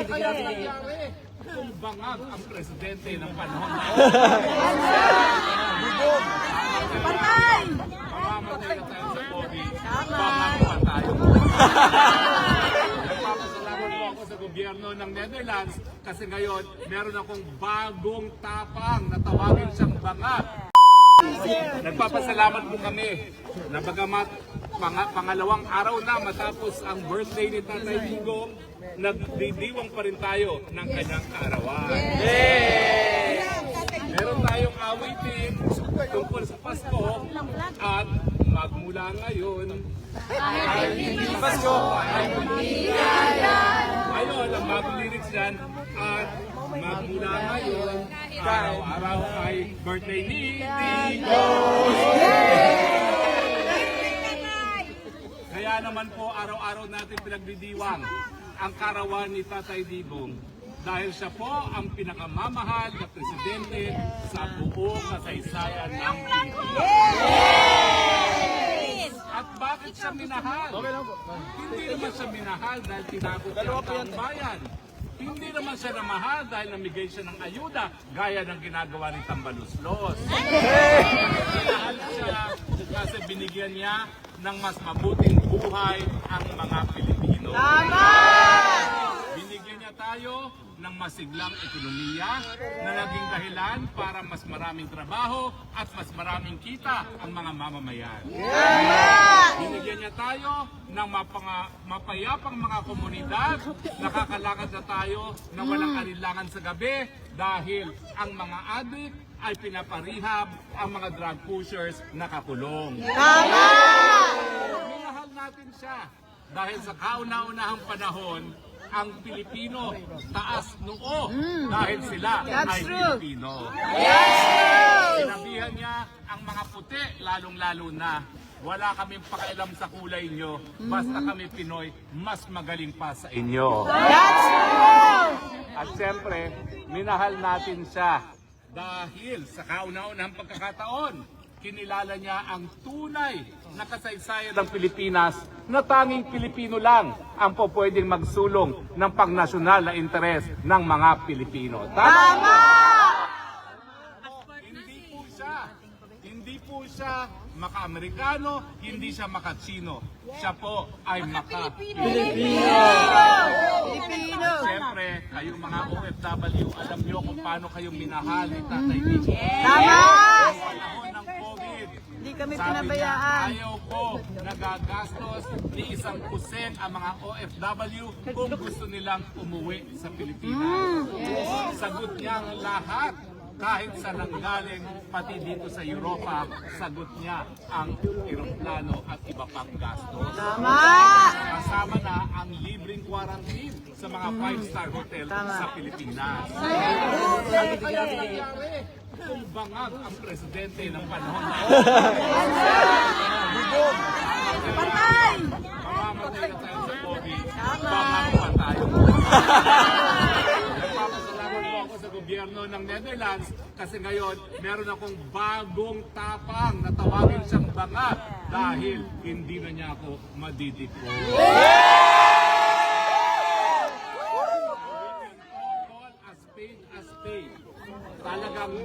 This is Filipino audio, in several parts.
kaya nangyari kung bangag ang presidente ng panahon na mamamatay na tayo sa COVID, bangag pa tayo. Nagpapasalamat po ako sa gobyerno ng Netherlands kasi ngayon meron akong bagong tapang na tawagin siyang bangag. Nagpapasalamat po kami na bagamat pang- pangalawang araw na matapos ang birthday ni Tatay Digong, nagdidiwang pa rin tayo ng kanyang kaarawan. Meron tayong awitin tungkol sa Pasko at magmula ngayon ay hindi Pasko. Ay Ayun, ang bagong lyrics dyan. At magmula ngayon araw-araw ay birthday ni Digong. Kaya naman po araw-araw natin pinagdidiwang ang karawan ni Tatay Digong dahil siya po ang pinakamamahal na presidente sa buong kasaysayan ng Pilipinas. At bakit siya minahal? Hindi naman siya minahal dahil tinakot niya ang bayan. Hindi naman siya namahal dahil namigay siya ng ayuda gaya ng ginagawa ni Tambaluslos. Minahal siya kasi binigyan niya ng mas mabuting buhay ang mga Pilipino. Binigyan tayo ng masiglang ekonomiya na naging dahilan para mas maraming trabaho at mas maraming kita ang mga mamamayan. Binigyan niya tayo ng mapanga, mapayapang mga komunidad. Nakakalakad na tayo na walang alinlangan sa gabi dahil ang mga adik ay pinaparihab ang mga drug pushers nakakulong. Minahal natin siya dahil sa kauna-unahang panahon ang Pilipino taas noo dahil sila ay Pilipino. Sinabihan niya ang mga puti lalong-lalo na. Wala kaming pakialam sa kulay nyo, basta kami Pinoy, mas magaling pa sa inyo. At siyempre, minahal natin siya dahil sa kauna-unahang pagkakataon, kinilala niya ang tunay na kasaysayan ng Pilipinas na tanging Pilipino lang ang po pwedeng magsulong ng pangnasyonal na interes ng mga Pilipino. Tama! Hindi po siya, hindi po siya maka-Amerikano, hindi siya maka-Chino. Siya po ay maka-Pilipino. Pilipino! Siyempre, kayong mga OFW, alam niyo kung paano kayong minahal ni Tatay Nico. Tama! Noong panahon ng COVID, Hindi kami sabi niya, pinabayaan. ayaw ko nagagastos ni isang kuseng ang mga OFW kung gusto nilang umuwi sa Pilipinas. Sagot niya ang lahat kahit sa nanggaling pati dito sa Europa, sagot niya ang eroplano at iba pang gastos. Tama! Kasama na ang libreng quarantine sa mga five-star hotel sa Pilipinas. Ano kaya nangyari kung bangag ang presidente ng panahon na Patay! mamamatay na tayo sa COVID, bangag pa tayo. Nagpapasalamat po ako sa gobyerno ng Netherlands kasi ngayon meron akong bagong tapang na tawagin siyang bangag dahil hindi na niya ako madidiko. Call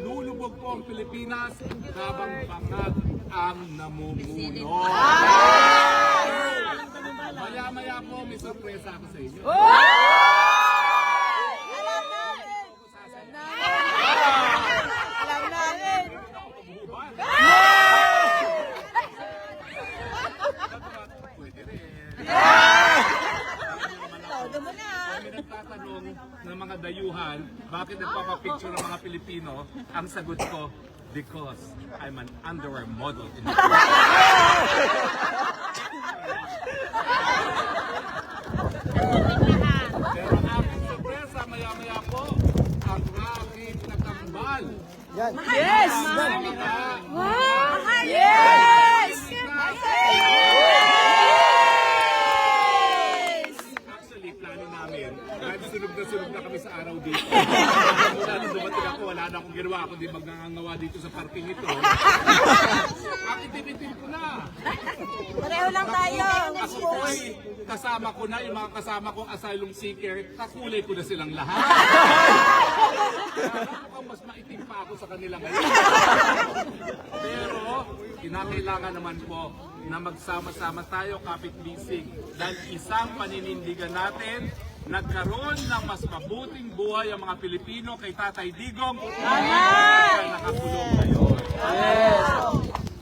lulubog po ang Pilipinas habang bangag ang namumuno. Maya-maya po, may sorpresa ako sa inyo. Alam natin! Alam natin! Paghuban. Pwede rin. Todo mo na! Kami nagtatanong ng mga dayuhan, bakit nagpapapicture ng mga Pilipino? Ang sagot ko, because I'm an underwear model in the Pero aking sorpresa, maya-maya po, ang aking nakambal. Yes! Mahal! Yes! Actually, plano namin, Dahil sunog na sunog na kami sa araw dito. Mula nung dumating ako, wala na akong ginawa kundi magngangawa dito sa parking ito. Ang itim-itim ko na. Pareho lang tayo. Ako po ay kasama ko na, yung mga kasama kong asylum seeker, kakulay ko na silang lahat. Mukhang mas maitim pa ako sa kanila ngayon. Pero, kinakailangan naman po na magsama-sama tayo, kapit-bisig, dahil isang paninindigan natin, nagkaroon ng mas mabuting buhay ang mga Pilipino kay Tatay Digong. Nakakulong ngayon.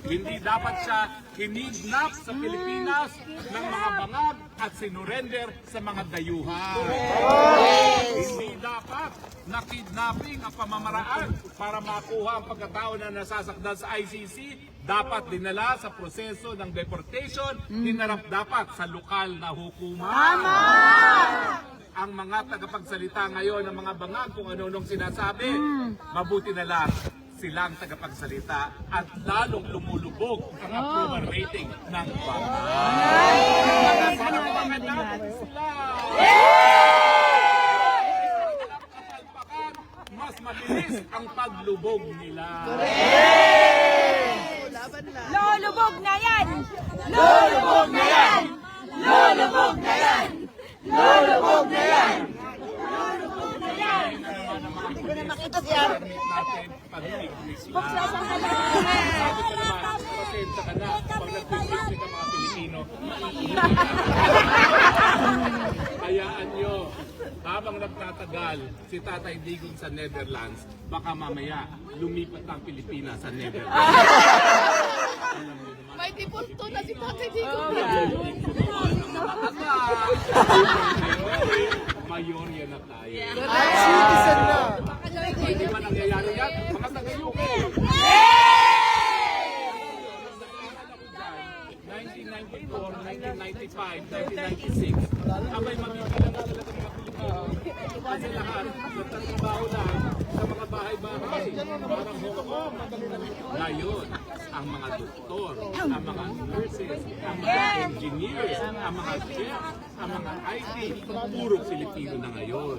Hindi dapat siya kinidnap sa Pilipinas ng mga bangag at sinurrender sa mga dayuhan. Hindi dapat na kidnapping ang pamamaraan para makuha ang pagkatao na nasasakdal sa ICC. Dapat dinala sa proseso ng deportation, dinarap dapat sa lokal na hukuman. Ang mga tagapagsalita ngayon ng mga bangag kung ano-anong sinasabi, mabuti na lang silang tagapagsalita at lalong lumulubog ang approval rating ng bangag. Para pangalaman sila. Mas mabilis ang paglubog nila. Lulubog na yan! Lulubog na yan! Lulubog na yan! Lulubog na yan! Hindi ko na makita siya. natin pag-ignis lang. Sabi ko naman, pasensya ka na. Pag nag-ignis ka mga Pilipino, Hayaan nyo, habang nagtatagal si Tatay Digong sa Netherlands, baka mamaya lumipat ang Pilipinas sa Netherlands. May dipunto na si Tatay Digo. Mayorya na tayo. Citizen na. Hindi ba nangyayari yan? Mga taga-UK. 1994, 1995, 1996, abay mamimili na talaga mga Pilipino. Kasi lahat, nagtatrabaho na sa mga bahay-bahay, parang Hong Kong. Ngayon, ang mga doktor, ang mga nurses, ang mga engineers, ang mga chefs, ang mga IT, puro Pilipino na ngayon.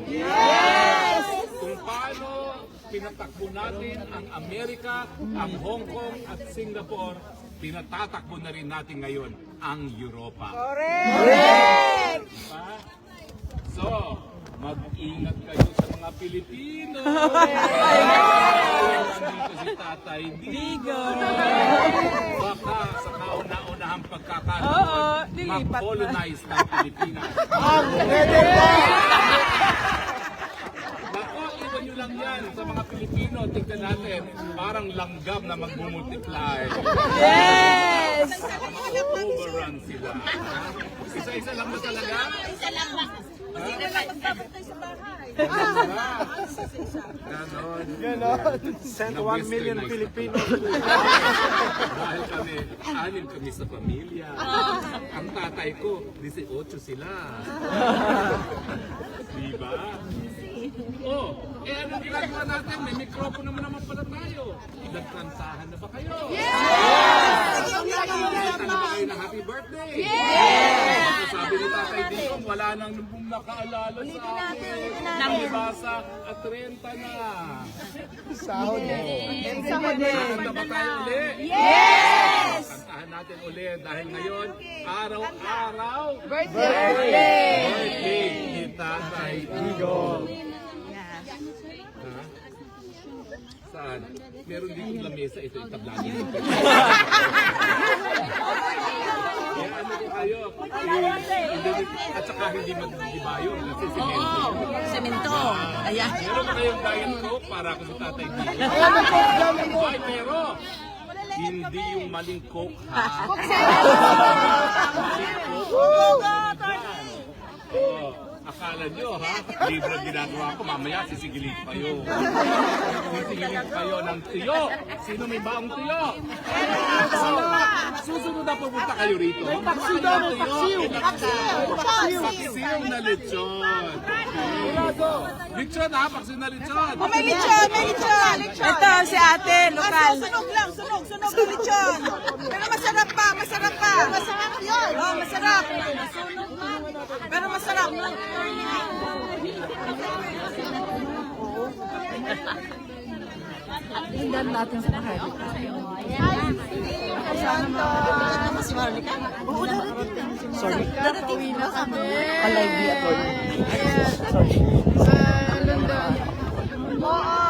Kung paano pinatakbo natin ang Amerika, ang Hong Kong at Singapore, pinatatakbo na rin natin ngayon ang Europa. Correct! Diba? So, mag-ingat kayo sa mga Pilipino. Nandito si Tatay Digo. Baka sa kauna-unahang pagkakataon, mag-colonize ng Pilipinas. Bako, iwan nyo lang yan sa mga Pilipino. Tignan natin, parang langgam na mag-multiply. Yes! Overrun sila. Isa-isa lang ba talaga? Sino lang magpapatay sa bahay? Ganon. Send Na 1 million Filipinos. Dahil kami, anim kami sa pamilya. Ang tatay ko, 18 sila. diba? Oh, eh anong ginagawa natin? May mikropono naman naman pala tayo. Nagkantahan na ba kayo? Yes! Kanta na ba kayo ng happy birthday? Yes! Sabi ni Tatay Dikong, wala nang nung nakaalala sa akin. Nangibasa at 30 na. Sahod eh. Kanta ba tayo uli? Yes! Kantahan natin uli dahil ngayon, araw-araw, birthday ni Tatay. Ha? Saan? Meron dito lamesa ito itablado. Kaya hindi- At saka hindi magdibayo kasi simento. Semento. Ayan. Meron ba kayong diet coke para ako sa tatay dito? Ay, pero hindi yung maling coke ha. Maling coke. Akala nyo ha, libre ginagawa ko, mamaya sisigilin kayo. Sisigilin kayo ng tuyo. Sino may baong tuyo? Susunod na pupunta kayo rito. Paksiw daw, paksiw. Paksiw na lechon. Lechon ha, paksiw na lechon. May lechon, may lechon. Ito, si ate, lokal. Sunog lang, sunog, sunog ang lechon. Pero masarap pa, masarap pa. Masarap yun. Oh, masarap. Pero masarap. Tingnan natin sa kahit. Ano si Marlica? Oo, darating na. Sorry. Darating na kami. Palagi ako. Sorry. Sa London. Oo,